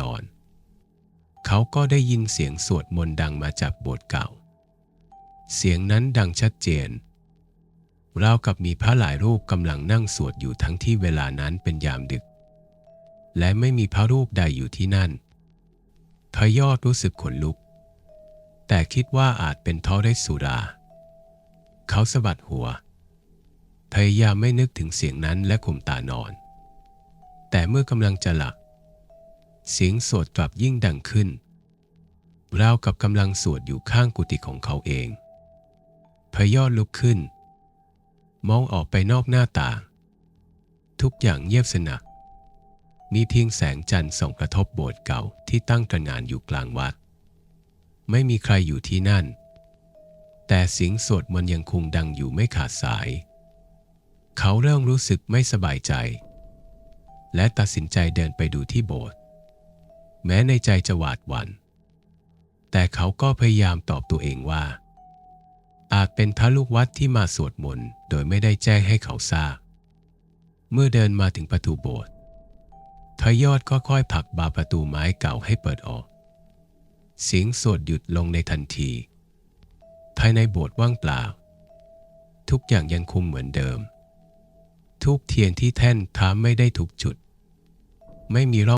นอน เขาก็ได้ยินเสียงสวดมนต์ดังมาจากโบสถ์เก่า เสียงนั้นดังชัดเจนราวกับมีพระหลายรูปกำลังนั่งสวดอยู่ทั้งที่เวลานั้นเป็นยามดึก และไม่มีพระรูปใดอยู่ที่นั่นพระยอดรู้สึกขนลุก แต่คิดว่าอาจเป็นเพราะได้สุรา เขาสะบัดหัว พยายามไม่นึกถึงเสียงนั้นและข่มตานอน แต่เมื่อกำลังจะหลับ เสียงสวดกลับยิ่งดังขึ้นราวกับกำลังสวดอยู่ข้างกุฏิของเขาเองพยอดลุกขึ้น มองออกไปนอกหน้าต่างทุกอย่างเงียบสนัก มีเพียงแสงจันทร์ส่องกระทบโบสถ์เก่าที่ตั้งตระงานอยู่กลางวัด ไม่มีใครอยู่ที่นั่น แต่เสียงสวดมันยังคงดังอยู่ไม่ขาดสาย เขาเริ่มรู้สึกไม่สบายใจ และตัดสินใจเดินไปดูที่โบสถ์ แม้ในใจจะหวาดหวั่นแต่เขาก็พยายามตอบตัวเองว่า อาจเป็นพระลูกวัดที่มาสวดมนต์โดยไม่ได้แจ้งให้เขาทราบ เมื่อเดินมาถึงประตูโบสถ์พระยอดก็ค่อยผลักบาประตูไม้เก่าให้เปิดออก เสียงสวดหยุดลงในทันที ภายในโบสถ์ว่างเปล่า ทุกอย่างยังคงเหมือนเดิม ทุกเทียนที่แท่นท้ามไม่ได้ถูกจุด ไม่มีร่อง